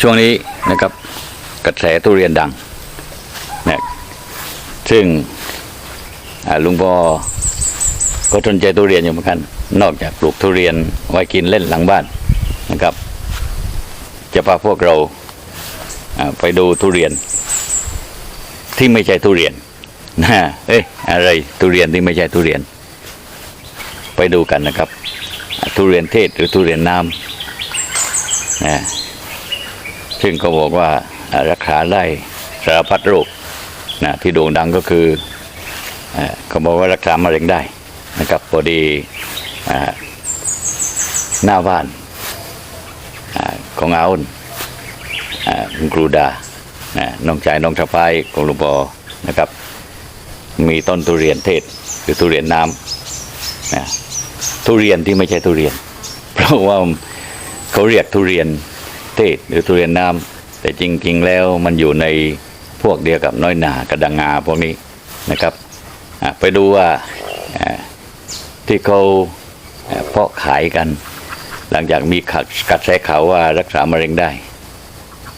ช่วงนี้นะครับกระแสทุเรียนดังนะซึ่งลุงปอก็สนใจทุเรียนอยู่เหมือนกัน นอกจากปลูกทุเรียนไว้กินเล่นหลังบ้านนะครับ จะพาพวกเราไปดูทุเรียน ที่ไม่ใช่ทุเรียนนะเอ้ยอะไรทุเรียนที่ไม่ใช่ทุเรียน ไปดูกันนะครับ ทุเรียนเทศหรือทุเรียนน้ำนะ ซึ่งเขาบอกว่าอ่ารักษาได้สารพัดโรคนะที่โด่งดังก็คือเขาบอกว่ารักษามะเร็งได้นะครับพอดีหน้าบ้านอของอาอ้นอ่าคุณครูดานะน้องชายน้องสะพ้ายของหลวงปอนะครับ มีต้นทุเรียนเทศหรือทุเรียนน้ำนะทุเรียนที่ไม่ใช่ทุเรียน เพราะว่าเขาเรียกทุเรียน เทศหรือทุเรียนน้ำแต่จริง ๆ แล้วมันอยู่ในพวกเดียวกับน้อยหนากระดังงาพวกนี้นะครับไปดูว่าที่เขาเพาะขายกัน หลังจากมีขัดกระแสข่าวว่ารักษามะเร็งได้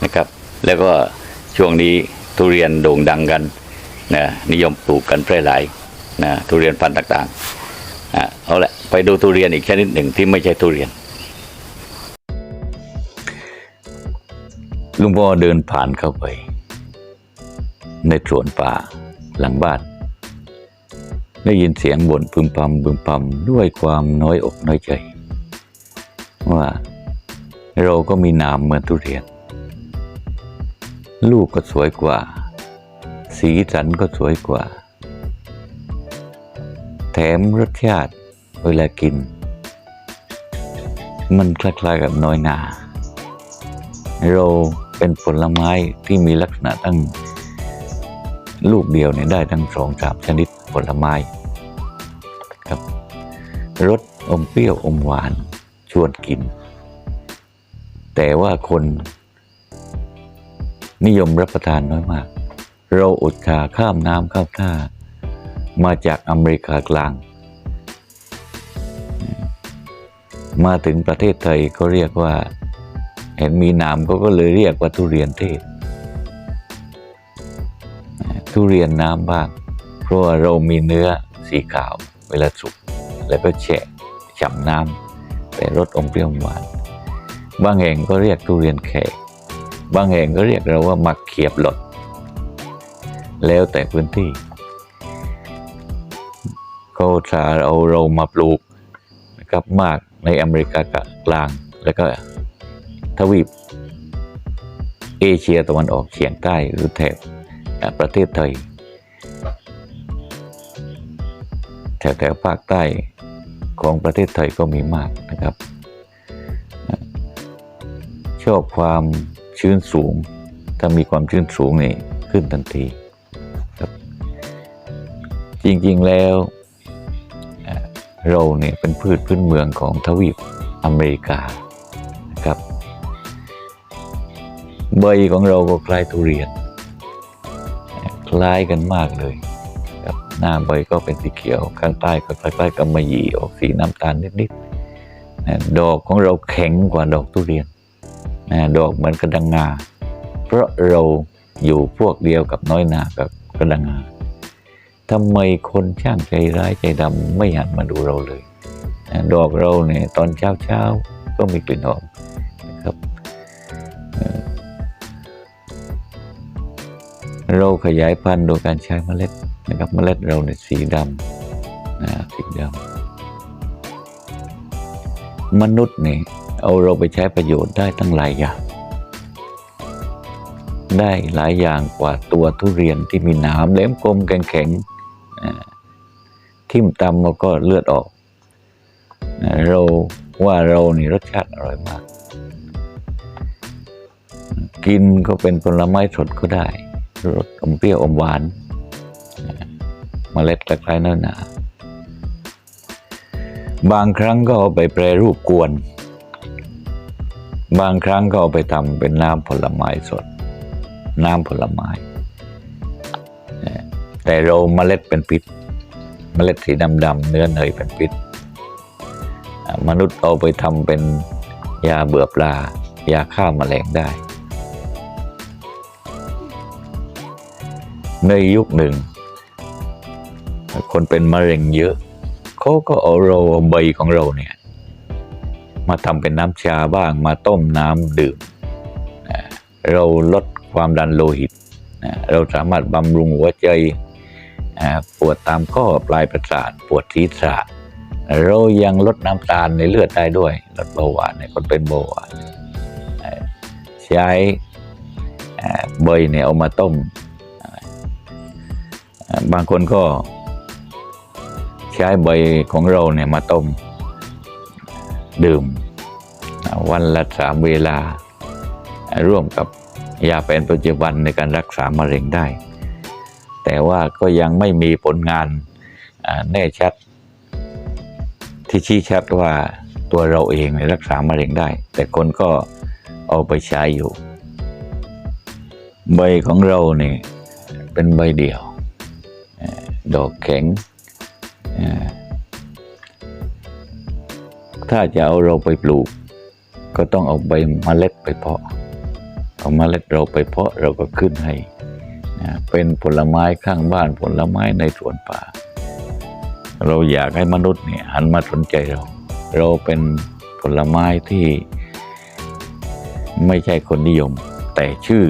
นะครับ แล้วก็ช่วงนี้ทุเรียนโด่งดังกันนะนิยมปลูกกันแพร่หลายนะทุเรียนพันธุ์ต่างๆเอาละไปดูทุเรียนอีกชนิดหนึ่งที่ไม่ใช่ทุเรียน ลุงพ่อเดินผ่านเข้าไป ในสวนป่าหลังบ้าน ได้ยินเสียงบ่นพึมพำพึมพำด้วยความน้อยอกน้อยใจ ว่าเราก็มีนามเหมือนทุเรียน ลูกก็สวยกว่า สีสันก็สวยกว่า แถมรสชาติเวลากิน มันคล้ายๆกับน้อยนาเรา เป็นผลไม้ที่มีลักษณะตั้งลูกเดียวเนี่ยได้ทั้งสองสามชนิดผลไม้ครับรสอมเปรี้ยวอมหวานชวนกิน แต่ว่าคนนิยมรับประทานน้อยมาก เราอดขาข้ามน้ำข้ามท่า มาจากอเมริกากลาง มาถึงประเทศไทยก็เรียกว่า เห็นมีนามเขาก็เลยเรียกว่าทุเรียนเทศ ทุเรียนน้ำบ้าง เพราะว่าเรามีเนื้อสีขาวเวลาสุก แล้วก็แฉะฉ่ำน้ำแต่รสอมเปรี้ยวหวาน บางแห่งก็เรียกทุเรียนแขกบางแห่งก็เรียกเราว่ามักเขียบหลด แล้วแต่พื้นที่เขาจะเอาเรามาปลูกนะครับมากในอเมริกากลางแล้วก็ ทวีป เอเชียตะวันออกเฉียงใต้หรือแถบประเทศไทยแถวแถวภาคใต้ของประเทศไทยก็มีมากนะครับ ชอบความชื้นสูง ถ้ามีความชื้นสูงนี่ขึ้นทันทีครับ จริงๆแล้วเราเนี่ยเป็นพืชพื้นเมืองของทวีปอเมริกา ใบของเราก็คล้ายทุเรียน คล้ายกันมากเลยครับหน้าใบก็เป็นสีเขียว ข้างใต้ก็คล้ายๆกับมะหยี่ออกสีน้ำตาลนิดๆดอกของเราแข็งกว่าดอกทุเรียนดอกเหมือนกระดังงา เพราะเราอยู่พวกเดียวกับน้อยนากับกระดังงาทำไมคนช่างใจร้ายใจดำไม่หันมาดูเราเลย ดอกเราเนี่ยตอนเช้าเช้าๆก็มีกลิ่นหอมนะครับ เราขยายพันธุ์โดยการใช้เมล็ดนะครับเมล็ดเราเนี่ยสีดำนะสีดำมนุษย์เนี่ยเอาเราไปใช้ประโยชน์ได้ตั้งหลายอย่างได้หลายอย่างกว่าตัวทุเรียนที่มีหนามแหลมคมแข็งแข็งๆทิ่มตำแล้วก็เลือดออกนะเราว่าเรานี่รสชาติอร่อยมาก กินก็เป็นผลไม้สดก็ได้ รสอมเปรี้ยวอมหวานเมล็ดคล้ายๆน้อหนา บางครั้งก็เอาไปแปรรูปกวน บางครั้งก็เอาไปทำเป็นน้ำผลไม้สด น้ำผลไม้ แต่เราเมล็ดเป็นพิษ เมล็ดสีดำๆเนื้อเนยเป็นพิษ มนุษย์เอาไปทำเป็นยาเบื่อปลา ยาฆ่าแมลงได้ ในยุคหนึ่ง คนเป็นมะเร็งเยอะเขาก็เอาเราใบของเราเนี่ย มาทำเป็นน้ำชาบ้างมาต้มน้ำดื่ม เราลดความดันโลหิต เราสามารถบำรุงหัวใจปวดตามข้อปลายประสาทปวดศีรษะเรายังลดน้ำตาลในเลือดได้ด้วย ลดเบาหวานในคนเป็นเบาหวานใช้ใบเนี่ยเอามาต้ม บางคนก็ใช้ใบของเราเนี่ยมาต้มดื่ม วันละสามเวลา ร่วมกับยาแผนปัจจุบันในการรักษามะเร็งได้ แต่ว่าก็ยังไม่มีผลงานแน่ชัด ที่ชี้ชัดว่าตัวเราเองเนี่ยรักษามะเร็งได้ แต่คนก็เอาไปใช้อยู่ ใบของเราเนี่ยเป็นใบเดียว ดอกแข็ง ถ้าจะเอาเราไปปลูก ก็ต้องเอาใบมเมล็ดไปเพาะ เอาเมล็ดเราไปเพาะเราก็ขึ้นให้ เป็นผลไม้ข้างบ้านผลไม้ในสวนป่า เราอยากให้มนุษย์เนี่ยหันมาสนใจเรา เราเป็นผลไม้ที่ไม่ใช่คนนิยม แต่ชื่อ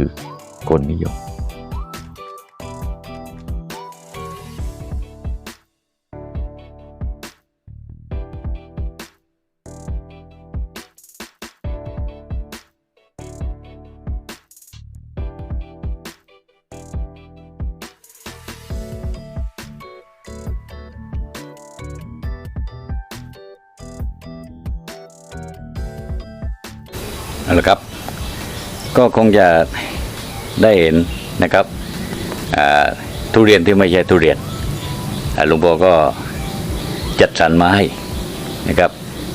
คนนิยม เอาละครับ ก็คงจะได้เห็นนะครับทุเรียนที่ไม่ใช่ทุเรียนหลวงพ่อก็จัดสรรมาให้นะครับ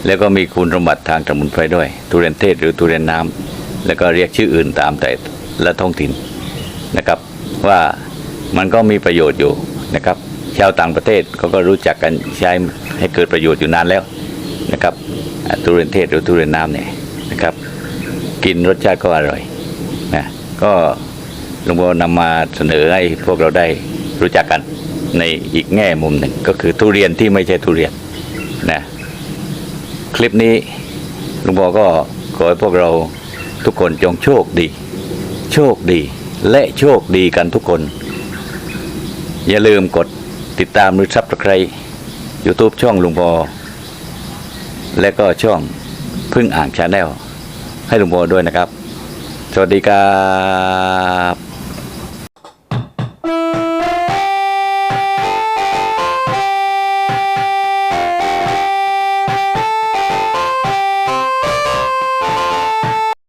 แล้วก็มีคุณสมบัติทางสมุนไพรด้วย ทุเรียนเทศหรือทุเรียนน้ำแล้วก็เรียกชื่ออื่นตามแต่ละท้องถิ่นนะครับ ว่ามันก็มีประโยชน์อยู่นะครับ ชาวต่างประเทศเขาก็รู้จักกันใช้ให้เกิดประโยชน์อยู่นานแล้วนะครับทุเรียนเทศหรือทุเรียนน้ำเนี่ยนะครับ กินรสชาติก็อร่อยนะก็หลวงพ่อนำมาเสนอให้พวกเราได้รู้จักกันในอีกแง่มุมหนึ่งก็คือทุเรียนที่ไม่ใช่ทุเรียนนะคลิปนี้หลวงพ่อก็ขอให้พวกเราทุกคนจงโชคดี โชคดีและโชคดีกันทุกคน อย่าลืมกดติดตามหรือซับสไครต์ยูทูบช่องหลวงพ่อและก็ช่องพึ่งอ่างชาแนล ให้หลวงพ่อด้วยนะครับ สวัสดีครับ